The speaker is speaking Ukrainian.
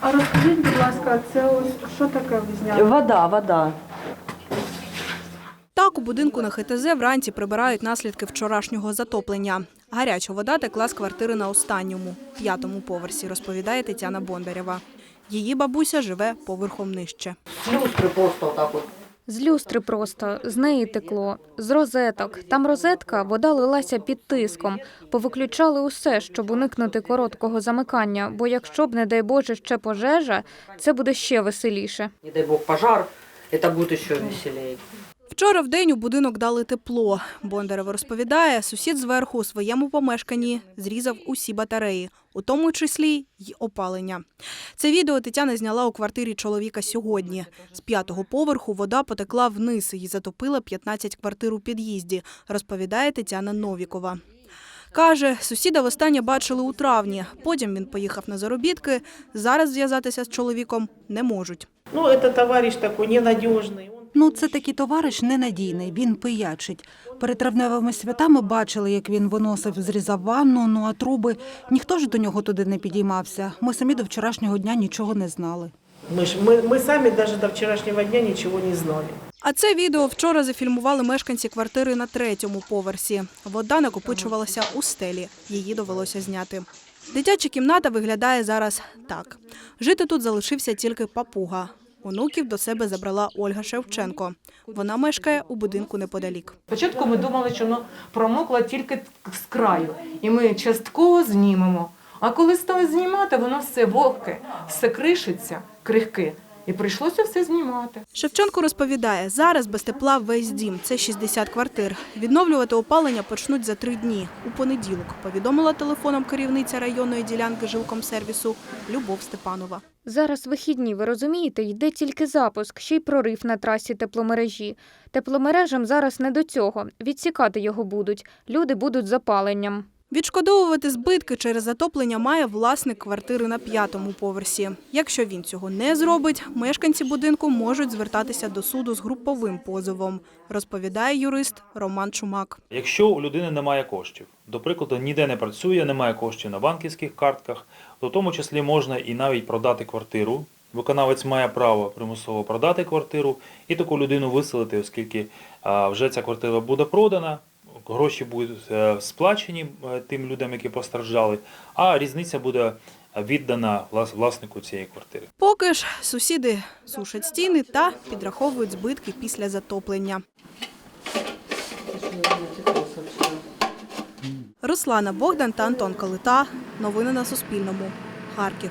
А розкажіть, будь ласка, це ось що таке ви зняли? Вода, вода. Так, у будинку на ХТЗ вранці прибирають наслідки вчорашнього затоплення. Гаряча вода текла з квартири на останньому, п'ятому поверсі, розповідає Тетяна Бондарєва. Її бабуся живе поверхом нижче. З люстри просто отак от. З люстри просто, з неї текло, з розеток. Там розетка, вода лилася під тиском. Повиключали усе, щоб уникнути короткого замикання, бо якщо б, не дай Боже, ще пожежа, це буде ще веселіше. Не дай бог пожар, це буде ще веселее. Вчора в день у будинок дали тепло. Бондарева розповідає, сусід зверху у своєму помешканні зрізав усі батареї, у тому числі й опалення. Це відео Тетяна зняла у квартирі чоловіка сьогодні. З п'ятого поверху вода потекла вниз і затопила 15 квартир у під'їзді, розповідає Тетяна Новікова. Каже, сусіда востаннє бачили у травні. Потім він поїхав на заробітки. Зараз зв'язатися з чоловіком не можуть. Ну, это товарищ такой ненадежный. Он Ну, це такий товариш ненадійний, він пиячить. Перед травневими святами бачили, як він виносив, зрізав ванну, ну а труби. Ніхто ж до нього туди не підіймався. Ми самі до вчорашнього дня нічого не знали. Мы, ж- мы, мы сами даже до вчерашнего дня ничего не знали. А це відео вчора зафільмували мешканці квартири на третьому поверсі. Вода накопичувалася у стелі. Її довелося зняти. Дитяча кімната виглядає зараз так. Жити тут залишився тільки папуга. Онуків до себе забрала Ольга Шевченко. Вона мешкає у будинку неподалік. Спочатку ми думали, що воно промокло тільки з краю, і ми частково знімемо. А коли стали знімати, воно все вогке, все кришиться, крихке. І прийшлося все знімати. Шевченко розповідає, зараз без тепла весь дім, це 60 квартир. Відновлювати опалення почнуть за три дні. У понеділок повідомила телефоном керівниця районної ділянки жилкомсервісу Любов Степанова. Зараз вихідні, ви розумієте, йде тільки запуск, ще й прорив на трасі тепломережі. Тепломережам зараз не до цього. Відсікати його будуть. Люди будуть запаленням. Відшкодовувати збитки через затоплення має власник квартири на п'ятому поверсі. Якщо він цього не зробить, мешканці будинку можуть звертатися до суду з груповим позовом, розповідає юрист Роман Чумак. Якщо у людини немає коштів, до прикладу, ніде не працює, немає коштів на банківських картках, то в тому числі можна і навіть продати квартиру. Виконавець має право примусово продати квартиру і таку людину виселити, оскільки вже ця квартира буде продана, гроші будуть е, сплачені е, тим людям, які постраждали, а різниця буде віддана влас- власнику цієї квартири. Поки ж сусіди сушать стіни та підраховують збитки після затоплення. Руслана Богдан та Антон Калита. Новини на Суспільному. Харків.